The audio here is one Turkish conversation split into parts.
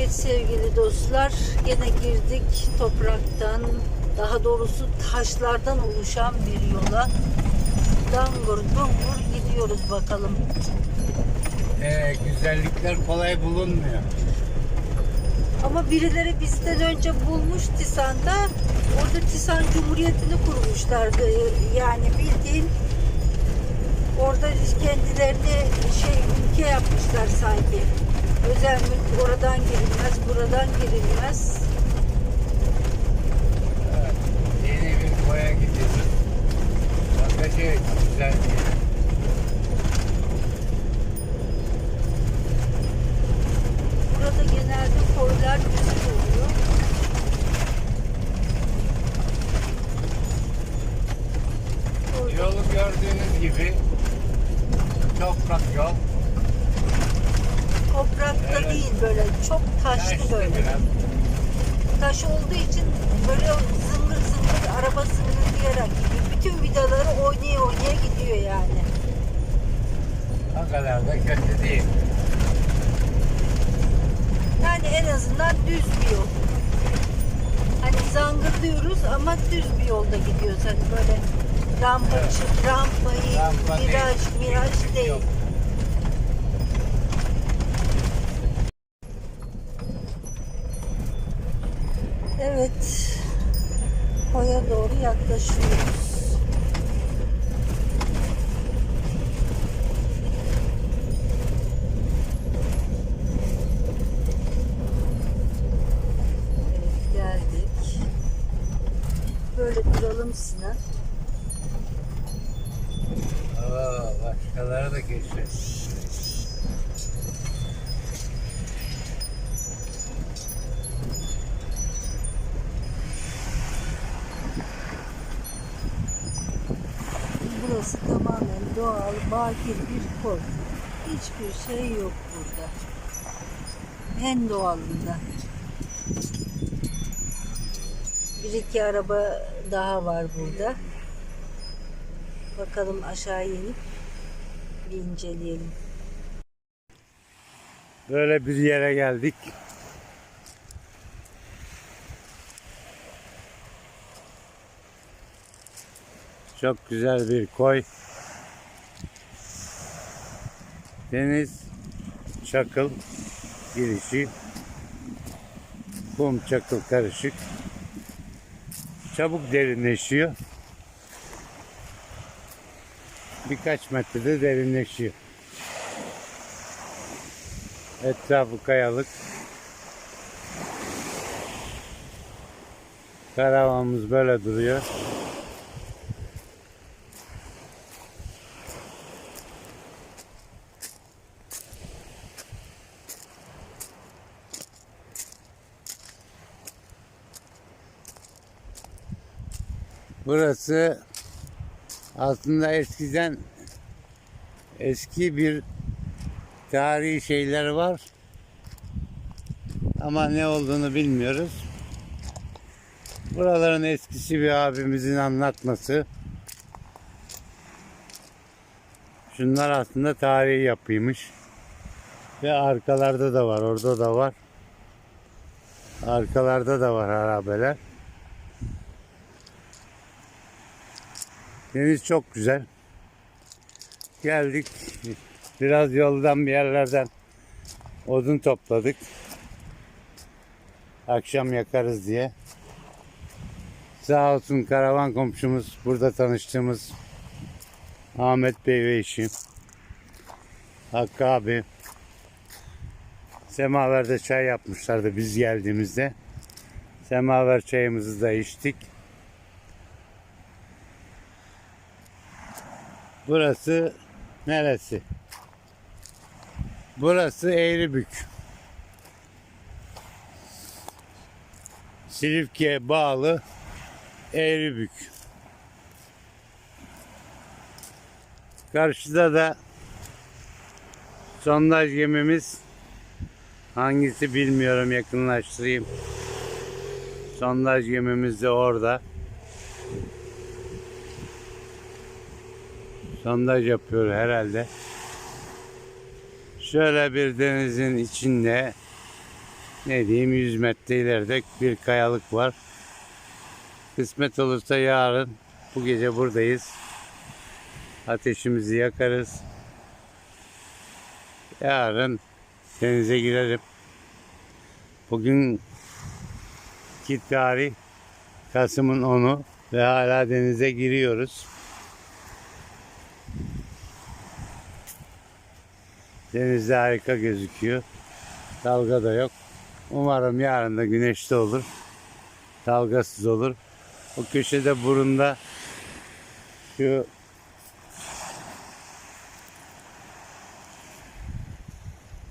Evet sevgili dostlar gene girdik topraktan daha doğrusu taşlardan oluşan bir yola dangur dungur gidiyoruz bakalım. Ee, güzellikler kolay bulunmuyor. Ama birileri bizden önce bulmuş Tisan'da orada Tisan Cumhuriyeti'ni kurmuşlardı. Yani bildiğin orada kendilerini şey ülke yapmışlar sanki. Özel mülk oradan girilmez, buradan girilmez. Evet, yeni bir koya gidiyoruz. Bakın şey güzel bir yer. Burada genelde koylar güzel oluyor. Orada Yolu gördüğünüz gibi toprak yol. toprakta Evet. değil böyle çok taşlı böyle. Taş olduğu için böyle zıngır zıngır araba zıngırlayarak gidiyor. Bütün vidaları oynaya oynaya gidiyor yani. O kadar da kötü değil. Yani en azından düz bir yol. Hani zangırdıyoruz ama düz bir yolda gidiyoruz. Hani böyle rampa, Evet. Rampa değil, viraj, viraj yükseklik değil. Evet. Koya doğru yaklaşıyoruz. Geldik. Böyle duralım Sinan. Oo, başkaları da geçiyor. Burası tamamen doğal, bakir bir koy. Hiçbir şey yok burada. En doğalında. Bir iki araba daha var burada. Bakalım aşağı inip bir inceleyelim. Böyle bir yere geldik. Çok güzel bir koy. Deniz, çakıl girişi. Kum, çakıl karışık. Çabuk derinleşiyor. Birkaç metrede derinleşiyor. Etrafı kayalık. Karavanımız böyle duruyor. Burası aslında eskiden eski bir tarihi şeyler var. Ama ne olduğunu bilmiyoruz. Buraların eskisi bir abimizin anlatması. Şunlar aslında tarihi yapıymış. Ve arkalarda da var, orada da var. Arkalarda da var harabeler. Deniz çok güzel. Geldik. Biraz yoldan bir yerlerden odun topladık. Akşam yakarız diye. Sağ olsun karavan komşumuz burada tanıştığımız Ahmet Bey ve eşi. Hakkı abi. Semaverde çay yapmışlardı biz geldiğimizde. Semaver çayımızı da içtik. Burası neresi? Burası Eğribük. Silifke'ye bağlı Eğribük. Karşıda da sondaj gemimiz hangisi bilmiyorum yakınlaştırayım. Sondaj gemimiz de orada. Sondaj yapıyor herhalde. Şöyle bir denizin içinde ne diyeyim 100 metre ileride bir kayalık var. Kısmet olursa yarın bu gece buradayız. Ateşimizi yakarız. Yarın denize girerim. Bugün ki tarih Kasım'ın 10'u ve hala denize giriyoruz. Denizde harika gözüküyor. Dalga da yok. Umarım yarın da güneşli olur. Dalgasız olur. O köşede burunda şu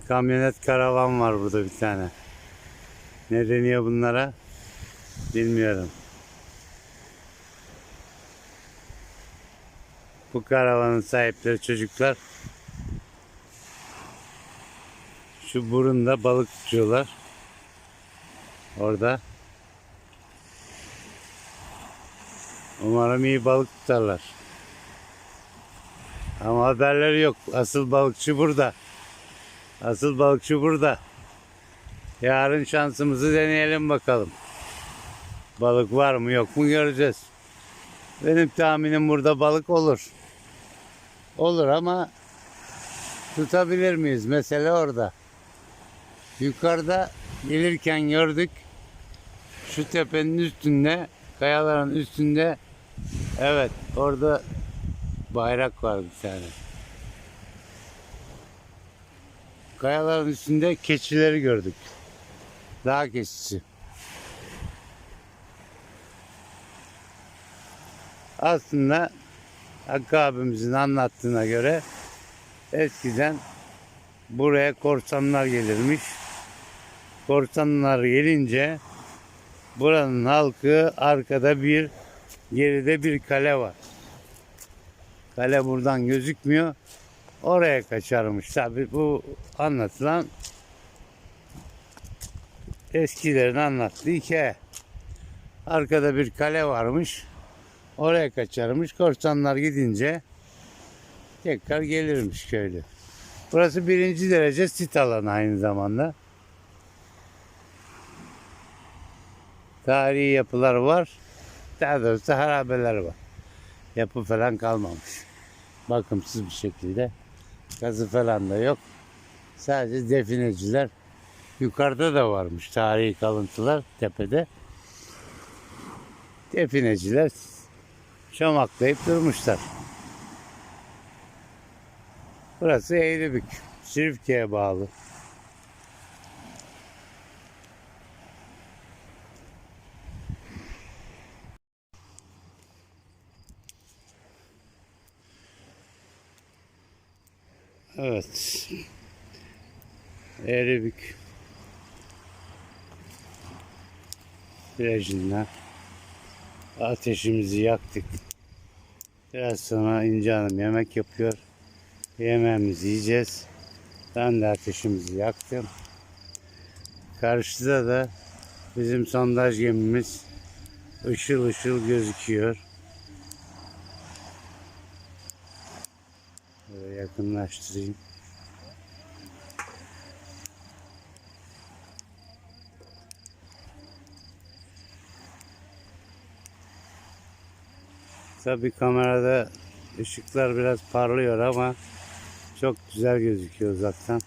kamyonet karavan var burada bir tane. Ne deniyor bunlara? Bilmiyorum. Bu karavanın sahipleri çocuklar. Şu burunda balık tutuyorlar. Orada. Umarım iyi balık tutarlar. Ama haberleri yok. Asıl balıkçı burada. Asıl balıkçı burada. Yarın şansımızı deneyelim bakalım. Balık var mı yok mu göreceğiz. Benim tahminim burada balık olur. Olur ama tutabilir miyiz? Mesele orada. Yukarıda gelirken gördük. Şu tepenin üstünde, kayaların üstünde evet orada bayrak var bir tane. Kayaların üstünde keçileri gördük. Dağ keçisi. Aslında Hakkı abimizin anlattığına göre eskiden buraya korsanlar gelirmiş. Korsanlar gelince buranın halkı arkada bir geride bir kale var. Kale buradan gözükmüyor. Oraya kaçarmış. Tabi bu anlatılan eskilerin anlattığı hikaye. Arkada bir kale varmış. Oraya kaçarmış. Korsanlar gidince tekrar gelirmiş köylü. Burası birinci derece sit alanı aynı zamanda. Tarihi yapılar var. Daha doğrusu harabeler var. Yapı falan kalmamış. Bakımsız bir şekilde. Gazı falan da yok. Sadece defineciler. Yukarıda da varmış tarihi kalıntılar tepede. Defineciler çomaklayıp durmuşlar. Burası Eğribük. Silifke'ye bağlı. Evet. Eğribük. Plajında ateşimizi yaktık. Biraz sonra İnce Hanım yemek yapıyor. Yemeğimizi yiyeceğiz. Ben de ateşimizi yaktım. Karşıda da bizim sondaj gemimiz ışıl ışıl gözüküyor. Böyle yakınlaştırayım. Tabii kamerada ışıklar biraz parlıyor ama çok güzel gözüküyor uzaktan.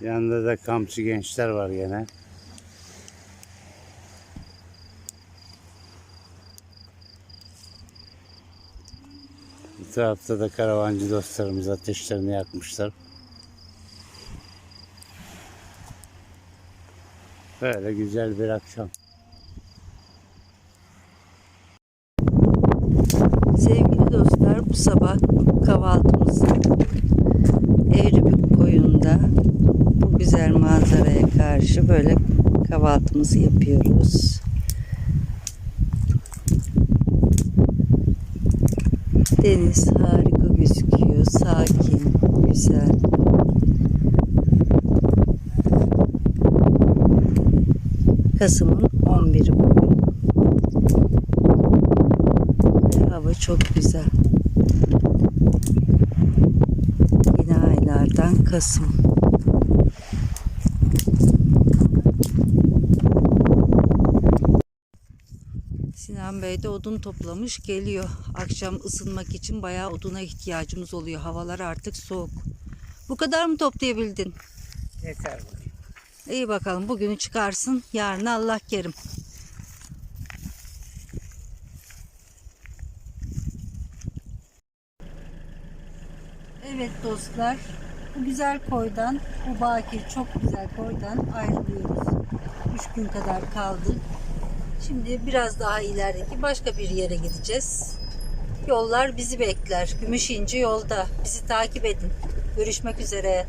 Yanında da kampçı gençler var gene. Bu tarafta da karavancı dostlarımız ateşlerini yakmışlar. Böyle güzel bir akşam. Sevgili dostlar bu sabah kahvaltımızı Eğribük koyunda bu güzel manzaraya karşı böyle kahvaltımızı yapıyoruz. Deniz harika gözüküyor. Sakin, güzel. Kasım'ın 11'i bugün. Ve hava çok güzel. Yine aylardan Kasım. Bey de odun toplamış geliyor. Akşam ısınmak için bayağı oduna ihtiyacımız oluyor. Havalar artık soğuk. Bu kadar mı toplayabildin? Yeter bu. İyi bakalım bugünü çıkarsın. Yarın Allah kerim. Evet dostlar. Bu güzel koydan, bu bakir çok güzel koydan ayrılıyoruz. Üç gün kadar kaldık. Şimdi biraz daha ilerideki başka bir yere gideceğiz. Yollar bizi bekler. Gümüşinci yolda. Bizi takip edin. Görüşmek üzere.